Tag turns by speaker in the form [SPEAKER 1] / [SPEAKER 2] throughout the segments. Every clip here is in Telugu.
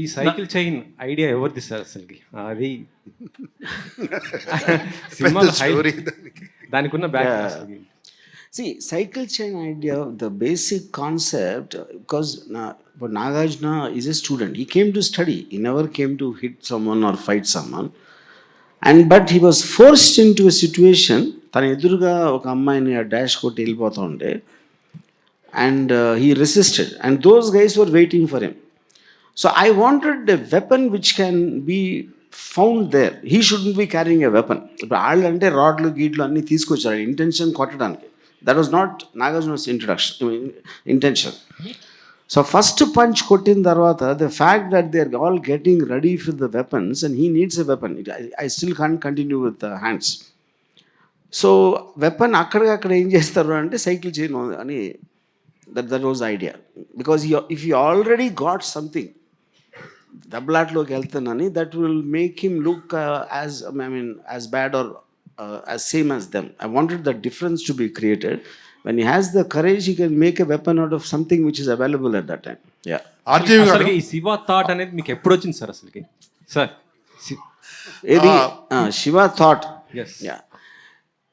[SPEAKER 1] ఈ సైకిల్ చైన్ ఐడియా ఎవరిది సార్ అసలుకి అది
[SPEAKER 2] story
[SPEAKER 1] దానికి ఉన్న బ్యాక్ అసలుకి
[SPEAKER 3] See, cycle chain idea, the basic concept, because Na, but Nagarjuna is a student. He came to study. He never came to hit someone or fight someone. And but he was forced into a situation. తన ఎదురుగా ఒక అమ్మాయిని డాష్ కొట్టి వెళ్ళిపోతూ ఉంటే and he resisted and those guys were waiting for him so I wanted a weapon which can be found there he should be carrying a weapon ఇప్పుడు వాళ్ళు అంటే రాడ్లు గీడ్లు అన్నీ తీసుకొచ్చారు. ఇంటెన్షన్ కొట్టడానికి. That was not Nagarjuna's introduction intention so first punch కొట్టిన తర్వాత the fact that they are all getting ready for the weapons and he needs a weapon I still can continue with hands so weapon అక్కడికక్కడ ఏం చేస్తారు అంటే సైకిల్ చేయను అని that that was idea because if you already got something దెబ్బలాట్లోకి వెళ్తున్నానని that will make him look as I mean as bad or as same as them I wanted the difference to be created when he has the courage he can make a weapon out of something which is available at that time ya
[SPEAKER 2] RGV గారు
[SPEAKER 1] అసలుకి ఈ శివ థాట్ అనేది మీకు ఎప్పుడు వచ్చింది సార్ అసలుకి? సార్
[SPEAKER 3] ఏది? Shiva thought Yeah.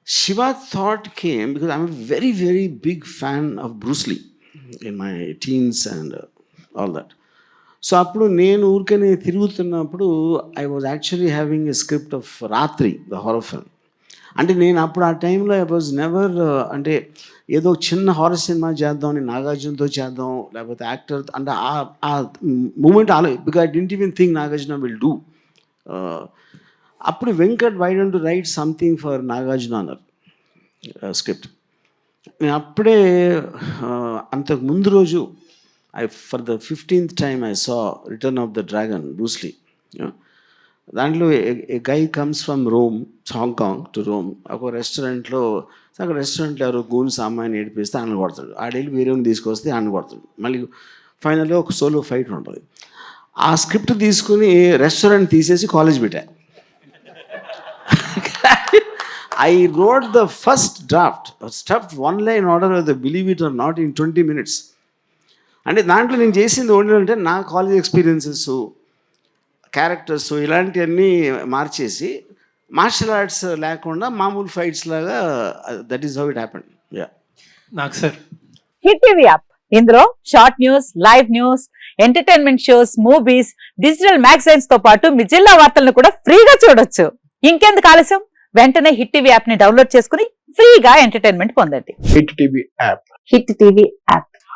[SPEAKER 3] Shiva thought came because I'm a very, very big fan of Bruce Lee in my teens so అప్పుడు నేను ఊరికనే తిరుగుతున్నప్పుడు I was actually having a script of రాత్రి ద హారర్ ఫిల్మ్ అంటే నేను అప్పుడు ఆ టైంలో ఐ వాజ్ నెవర్ అంటే ఏదో చిన్న హారర్ సినిమా చేద్దాం అని నాగార్జునతో చేద్దాం లేకపోతే యాక్టర్ అంటే ఆ- ఆ మూమెంట్ ఆలో because I didn't even think Nagarjuna will do uh, అప్పుడు Venkat why don't write something for Nagarjuna అన్నారు uh, స్క్రిప్ట్ నేను అప్పుడే uh, అంతకు ముందు రోజు for the fifteenth time I saw return of the dragon Bruce Lee దాంట్లో a guy comes from Rome Hong Kong to Rome ఒక రెస్టారెంట్లో అక్కడ రెస్టారెంట్లో ఎవరో గూన్ అమ్మాయిని ఏడిపిస్తే ఆయన కొడతాడు. ఆడేళ్ళు వేరేని తీసుకొస్తే ఆయన కొడతాడు. మళ్ళీ ఫైనల్గా ఒక సోలో ఫైట్ ఉంటుంది. ఆ స్క్రిప్ట్ తీసుకుని రెస్టారెంట్ తీసేసి కాలేజ్ పెట్టా. I wrote the first draft stuff one line order of the believe it or not in 20. అంటే దాంట్లో నేను చేసింది ఓన్లీ అంటే నా కాలేజ్ ఎక్స్పీరియన్సెస్ క్యారెక్టర్స్ ఇలాంటివన్నీ మార్చేసి మార్షల్ ఆర్ట్స్ లేకుండా మామూలు ఫైట్స్ లాగా that is how it happen ya
[SPEAKER 1] నాకు సార్.
[SPEAKER 4] Hit TV app. ఇందులో short news live news entertainment shows movies digital మ్యాగజైన్స్తో పాటు మీ జిల్లా వార్తలను కూడా ఫ్రీగా చూడొచ్చు. ఇంకెందుకు ఆలస్యం? వెంటనే హిట్ టీవీ యాప్ని డౌన్లోడ్ చేసుకుని ఫ్రీగా ఎంటర్టైన్మెంట్ పొందండి.
[SPEAKER 5] Hit TV app.
[SPEAKER 4] Hit TV app.